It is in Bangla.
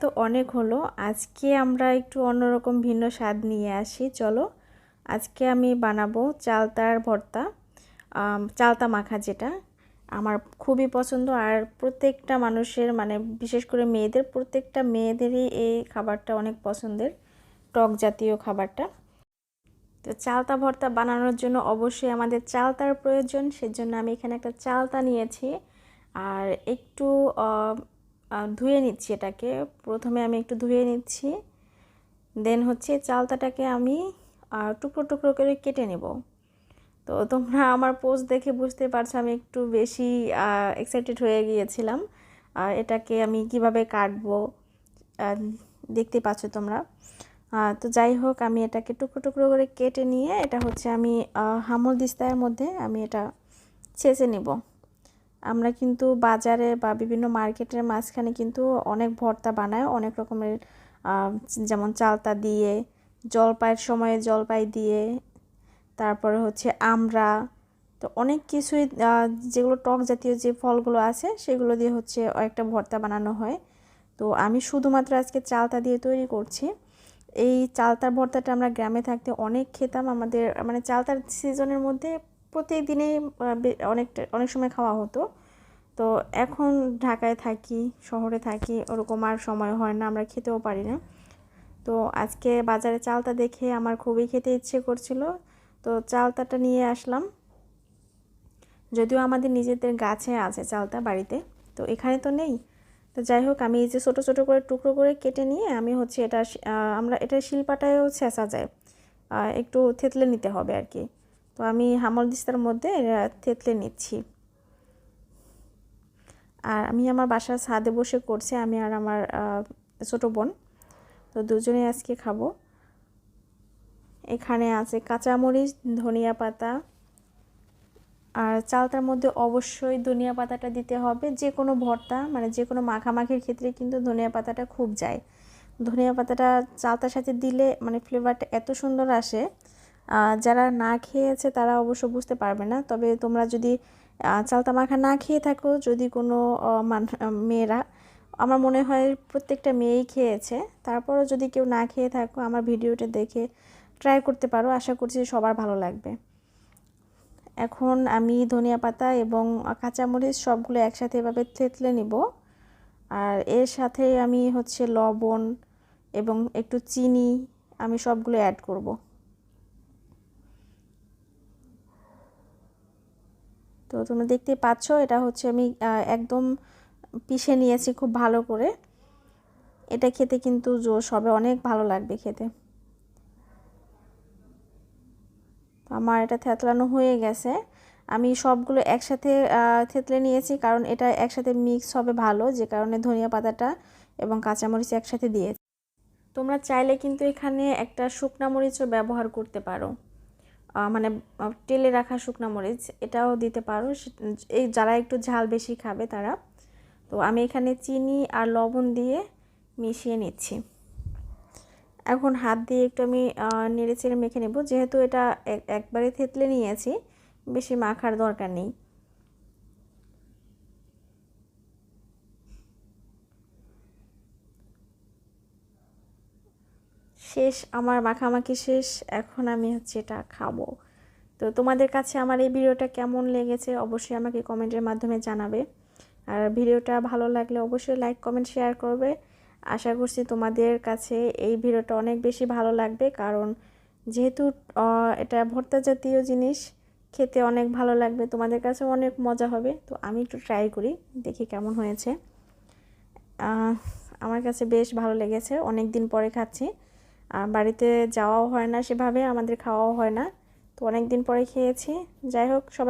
তো অনেক হলো। আজকে আমরা একটু অন্যরকম ভিন্ন স্বাদ নিয়ে আসি। চলো, আজকে আমি বানাবো চালতার ভর্তা চালতা মাখা যেটা আমার খুবই পছন্দ। আর প্রত্যেকটা মানুষের মানে বিশেষ করে মেয়েদের, প্রত্যেকটা মেয়েদেরই এই খাবারটা অনেক পছন্দের, টক জাতীয় খাবারটা। তো চালতা ভর্তা বানানোর জন্য অবশ্যই আমাদের চালতার প্রয়োজন, সেজন্য আমি এখানে একটা চালতা নিয়েছি। আর একটু ধুয়ে নিচ্ছি এটাকে। প্রথমে আমি একটু ধুয়ে নিচ্ছি। দেন হচ্ছে চালতাটাকে আমি টুকরো টুকরো করে কেটে নেব। তো তোমরা আমার পোস্ট দেখে বুঝতে পারছ আমি একটু বেশি এক্সাইটেড হয়ে গিয়েছিলাম। এটাকে আমি কীভাবে কাটবো দেখতে পাচ্ছ তোমরা। তো যাই হোক, আমি এটাকে টুকরো টুকরো করে কেটে নিয়ে, এটা হচ্ছে আমি হামল দিস্তার মধ্যে আমি এটা ছেঁচে নিব। আমরা কিন্তু বাজারে বা বিভিন্ন মার্কেটের মাঝখানে কিন্তু অনেক ভর্তা বানায় অনেক রকমের যেমন চালতা দিয়ে, জলপাইয়ের সময়ে জলপাই দিয়ে, তারপরে হচ্ছে আমরা তো অনেক কিছুই যেগুলো টক জাতীয় যে ফলগুলো আছে সেগুলো দিয়ে হচ্ছে একটা ভর্তা বানানো হয়। তো আমি শুধুমাত্র আজকে চালতা দিয়ে তৈরি করছি। এই চালতার ভর্তাটা আমরা গ্রামে থাকতে অনেক খেতাম আমাদের মানে চালতার সিজনের মধ্যে প্রত্যেকদিনেই আহ, বে- অনেকটা অনেক সময় খাওয়া হতো। তো এখন ঢাকায় থাকি শহরে থাকি ওরকম আর সময় হয় না আমরা খেতেও পারি না। তো আজকে বাজারে চালতা দেখে আমার খুবই খেতে ইচ্ছে করছিল। তো চালতাটা নিয়ে আসলাম। যদিও আমাদের নিজেদের গাছে আছে চালতা বাড়িতে তো এখানে তো নেই। তো যাই হোক আমি এই যে ছোটো ছোটো করে টুকরো করে কেটে নিয়ে আমি হচ্ছে এটা আমরা এটা শিলপাটায়ও ছেঁচা যায়। একটু থেতলে নিতে হবে আর কি। আমি হামল দিস্তার মধ্যে থেতলে নিচ্ছি। আর আমি আমার বাসার ছাদে বসে করছি, আমি আর আমার ছোটো বোন। তো দুজনে আজকে খাব। এখানে আছে কাঁচামরিচ, ধনিয়া পাতা। আর চালটার মধ্যে অবশ্যই ধনিয়া পাতাটা দিতে হবে। যে কোনো ভর্তা মানে যে কোনো মাখামাখির ক্ষেত্রে কিন্তু ধনিয়া পাতাটা খুব যায়। ধনিয়া পাতাটা চালতার সাথে দিলে মানে ফ্লেভারটা এত সুন্দর আসে যারা না খেয়েছে তারা অবশ্য বুঝতে পারবে না। তবে তোমরা যদি চালতা মাখা না খেয়ে থাকো, যদি কোনো মেয়েরা, আমার মনে হয় প্রত্যেকটা মেয়েই খেয়েছে। তারপরও যদি কেউ না খেয়ে থাকো, আমার ভিডিওটা দেখে ট্রাই করতে পারো। আশা করছি সবার ভালো লাগবে। এখন আমি ধনিয়া পাতা এবং কাঁচামরিচ সবগুলো একসাথে এভাবে থেতলে নিব। আর এর সাথে আমি হচ্ছে লবণ এবং একটু চিনি আমি সবগুলো অ্যাড করব। তো তোমরা দেখতে পাচ্ছ, এটা হচ্ছে আমি একদম পিষে নিয়েছি খুব ভালো করে। এটা খেতে কিন্তু জোশ হবে, অনেক ভালো লাগবে খেতে। আমার এটা থেতলানো হয়ে গেছে। আমি সবগুলো একসাথে থেতলে নিয়েছি কারণ এটা একসাথে মিক্স হবে ভালো, যে কারণে ধনিয়া পাতাটা এবং কাঁচামরিচ একসাথে দিয়েছি। তোমরা চাইলে কিন্তু এখানে একটা শুকনা মরিচও ব্যবহার করতে পারো। মানে টেলে রাখা শুকনো মরিচ, এটাও দিতে পারো। এই যারা একটু ঝাল বেশি খাবে তারা। তো আমি এখানে চিনি আর লবণ দিয়ে মিশিয়ে নিচ্ছি। এখন হাত দিয়ে একটু আমি নেড়ে চেড়ে মেখে নেব। যেহেতু এটা এক- একবারে থেতলে নিয়েছি, বেশি মাখার দরকার নেই। শেষ, আমার মাখামাখি শেষ, এখন আমি হচ্ছে এটা খাব। তো তোমাদের কাছে আমার এই ভিডিওটা কেমন লেগেছে অবশ্যই আমাকে কমেন্টের মাধ্যমে জানাবে। আর ভিডিওটা ভালো লাগলে অবশ্যই লাইক, কমেন্ট, শেয়ার করবে। আশা করছি তোমাদের কাছে এই ভিডিওটা অনেক বেশি ভালো লাগবে, কারণ যেহেতু এটা ভর্তা জাতীয় জিনিস, খেতে অনেক ভালো লাগবে, তোমাদের কাছে অনেক মজা হবে। তো আমি একটু ট্রাই করি, দেখি কেমন হয়েছে। আমার কাছে বেশ ভালো লেগেছে অনেক দিন পরে খাচ্ছি। বাড়িতে যাওয়াও হয় না সেভাবে, আমাদের খাওয়াও হয় না। তো অনেক দিন পরে খেয়েছি। যাই হোক, সবাই